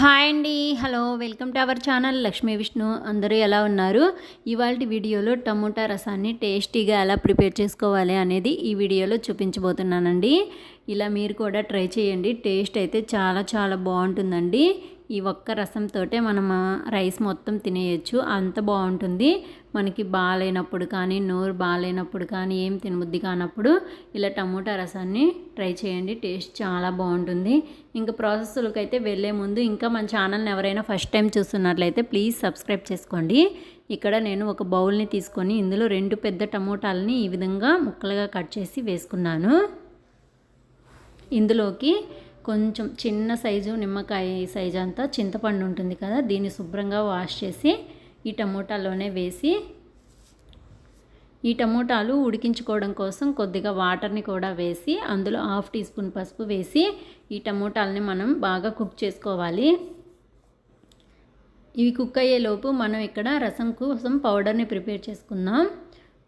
Hi అండి. Hello welcome to our channel Lakshmi Vishnu. అందరూ ఎలా ఉన్నారు? ఇవాళ వీడియోలో టమోటా రసాన్ని టేస్టీగా ఎలా ప్రిపేర్ చేసుకోవాలి అనేది ఈ వీడియోలో చూపించబోతున్నానండి. ఇలా మీరు కూడా ట్రై చేయండి. టేస్ట్ అయితే చాలా చాలా బాగుంటుందండి. ఈ ఒక్క రసంతో మనం రైస్ మొత్తం తినేయచ్చు. అంత బాగుంటుంది. మనకి బాగాలేనప్పుడు కానీ నోరు బాగాలేనప్పుడు కానీ ఏం తినబుద్ధి కానప్పుడు ఇలా టమోటా రసాన్ని ట్రై చేయండి. టేస్ట్ చాలా బాగుంటుంది. ఇంకా ప్రాసెస్లకు అయితే వెళ్ళే ముందు ఇంకా మన ఛానల్ని ఎవరైనా ఫస్ట్ టైం చూస్తున్నట్లయితే ప్లీజ్ సబ్స్క్రైబ్ చేసుకోండి. ఇక్కడ నేను ఒక బౌల్ని తీసుకొని ఇందులో రెండు పెద్ద టమోటాలని ఈ విధంగా ముక్కలుగా కట్ చేసి వేసుకున్నాను. ఇందులోకి కొంచెం చిన్న సైజు నిమ్మకాయ సైజు అంతా చింతపండు ఉంటుంది కదా దీన్ని శుభ్రంగా వాష్ చేసి ఈ టమోటాలోనే వేసి ఈ టమోటాలు ఉడికించుకోవడం కోసం కొద్దిగా వాటర్ని కూడా వేసి అందులో హాఫ్ టీ స్పూన్ పసుపు వేసి ఈ టమోటాలని మనం బాగా కుక్ చేసుకోవాలి. ఇవి కుక్ అయ్యేలోపు మనం ఇక్కడ రసం కోసం పౌడర్ని ప్రిపేర్ చేసుకుందాం.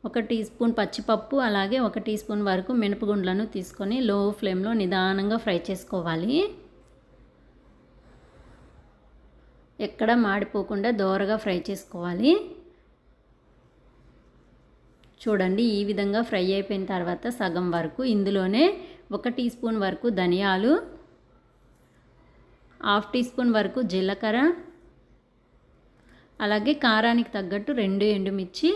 ఒక టీ స్పూన్ పచ్చిపప్పు అలాగే ఒక టీ స్పూన్ వరకు మినపగుండ్లను తీసుకొని లో ఫ్లేమ్లో నిదానంగా ఫ్రై చేసుకోవాలి. ఎక్కడ మాడిపోకుండా దోరగా ఫ్రై చేసుకోవాలి. చూడండి ఈ విధంగా ఫ్రై అయిపోయిన తర్వాత సగం వరకు ఇందులోనే ఒక టీ స్పూన్ వరకు ధనియాలు హాఫ్ టీ స్పూన్ వరకు జీలకర్ర అలాగే కారానికి తగ్గట్టు రెండు ఎండుమిర్చి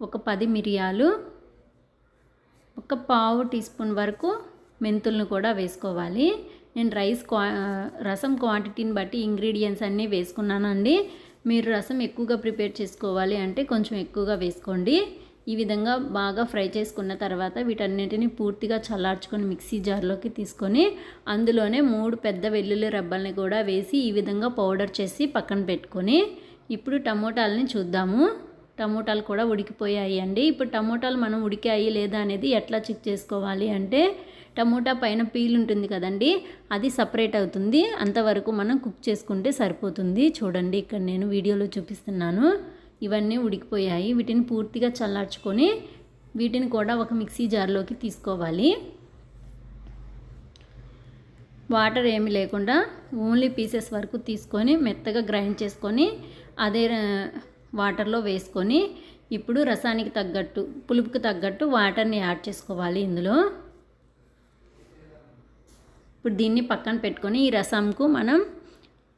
ఒక పది మిరియాలు ఒక పావు టీ స్పూన్ వరకు మెంతులను కూడా వేసుకోవాలి. నేను రైస్ క్వా రసం క్వాంటిటీని బట్టి ఇంగ్రీడియంట్స్ అన్నీ వేసుకున్నానండి. మీరు రసం ఎక్కువగా ప్రిపేర్ చేసుకోవాలి అంటే కొంచెం ఎక్కువగా వేసుకోండి. ఈ విధంగా బాగా ఫ్రై చేసుకున్న తర్వాత వీటన్నిటిని పూర్తిగా చల్లార్చుకొని మిక్సీ జార్లోకి తీసుకొని అందులోనే మూడు పెద్ద వెల్లుల్లి రబ్బల్ని కూడా వేసి ఈ విధంగా పౌడర్ చేసి పక్కన పెట్టుకొని ఇప్పుడు టమోటాలని చూద్దాము. టమోటాలు కూడా ఉడికిపోయాయి అండి. ఇప్పుడు టమోటాలు మనం ఉడికాయి లేదా అనేది ఎట్లా చెక్ చేసుకోవాలి అంటే టమోటా పైన పీల్ ఉంటుంది కదండి అది సపరేట్ అవుతుంది. అంతవరకు మనం కుక్ చేసుకుంటే సరిపోతుంది. చూడండి ఇక్కడ నేను వీడియోలో చూపిస్తున్నాను. ఇవన్నీ ఉడికిపోయాయి. వీటిని పూర్తిగా చల్లార్చుకొని వీటిని కూడా ఒక మిక్సీ జార్లోకి తీసుకోవాలి. వాటర్ ఏమి లేకుండా ఓన్లీ పీసెస్ వరకు తీసుకొని మెత్తగా గ్రైండ్ చేసుకొని అదే వాటర్లో వేసుకొని ఇప్పుడు రసానికి తగ్గట్టు పులుపుకి తగ్గట్టు వాటర్ని యాడ్ చేసుకోవాలి ఇందులో. ఇప్పుడు దీన్ని పక్కన పెట్టుకొని ఈ రసంకు మనం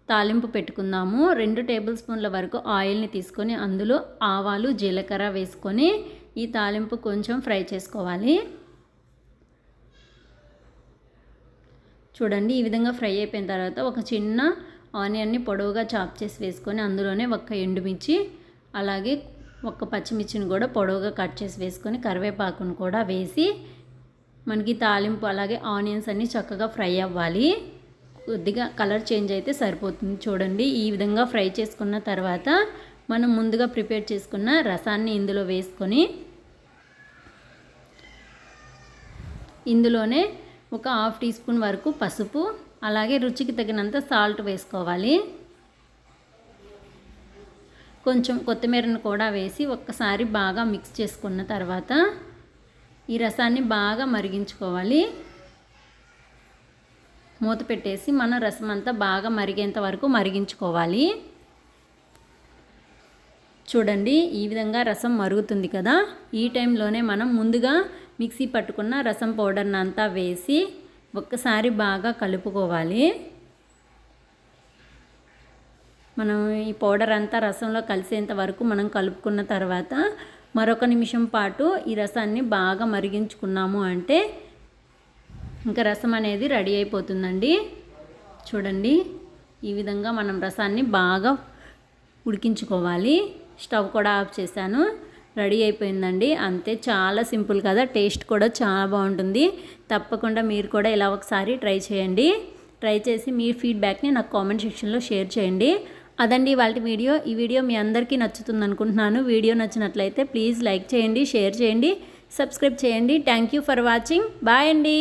తాలింపు పెట్టుకుందాము. రెండు టేబుల్ స్పూన్ల వరకు ఆయిల్ని తీసుకొని అందులో ఆవాలు జీలకర్ర వేసుకొని ఈ తాలింపు కొంచెం ఫ్రై చేసుకోవాలి. చూడండి ఈ విధంగా ఫ్రై అయిపోయిన తర్వాత ఒక చిన్న ఆనియన్ని పొడవుగా చాప్ చేసి వేసుకొని అందులోనే ఒక ఎండుమిర్చి అలాగే ఒక పచ్చిమిర్చిని కూడా పొడవుగా కట్ చేసి వేసుకొని కరివేపాకును కూడా వేసి మనకి తాలింపు అలాగే ఆనియన్స్ అన్నీ చక్కగా ఫ్రై అవ్వాలి. కొద్దిగా కలర్ చేంజ్ అయితే సరిపోతుంది చూడండి. ఈ విధంగా ఫ్రై చేసుకున్న తర్వాత మనం ముందుగా ప్రిపేర్ చేసుకున్న రసాన్ని ఇందులో వేసుకొని ఇందులోనే ఒక హాఫ్ టీ స్పూన్ వరకు పసుపు అలాగే రుచికి తగినంత సాల్ట్ వేసుకోవాలి. కొంచెం కొత్తిమీరను కూడా వేసి ఒక్కసారి బాగా మిక్స్ చేసుకున్న తర్వాత ఈ రసాన్ని బాగా మరిగించుకోవాలి. మూత పెట్టేసి మనం రసం అంతా బాగా మరిగేంత వరకు మరిగించుకోవాలి. చూడండి ఈ విధంగా రసం మరుగుతుంది కదా. ఈ టైంలోనే మనం ముందుగా మిక్సీ పట్టుకున్న రసం పౌడర్ని అంతా వేసి ఒక్కసారి బాగా కలుపుకోవాలి. మనం ఈ పౌడర్ అంతా రసంలో కలిసేంత వరకు మనం కలుపుకున్న తర్వాత మరొక నిమిషం పాటు ఈ రసాన్ని బాగా మరిగించుకున్నాము అంటే ఇంకా రసం అనేది రెడీ అయిపోతుందండి. చూడండి ఈ విధంగా మనం రసాన్ని బాగా ఉడికించుకోవాలి. స్టవ్ కూడా ఆఫ్ చేశాను. రెడీ అయిపోయిందండి. అంతే చాలా సింపుల్ కదా టేస్ట్ కూడా చాలా బాగుంటుంది. తప్పకుండా మీరు కూడా ఇలా ఒకసారి ట్రై చేయండి. ట్రై చేసి మీ ఫీడ్బ్యాక్ని నాకు కామెంట్ సెక్షన్లో షేర్ చేయండి. అదండి వాళ్ళ వీడియో. ఈ వీడియో మీ అందరికీ నచ్చుతుంది అనుకుంటున్నాను వీడియో నచ్చినట్లయితే ప్లీజ్ లైక్ చేయండి షేర్ చేయండి సబ్స్క్రైబ్ చేయండి. Thank you for watching bye అండి.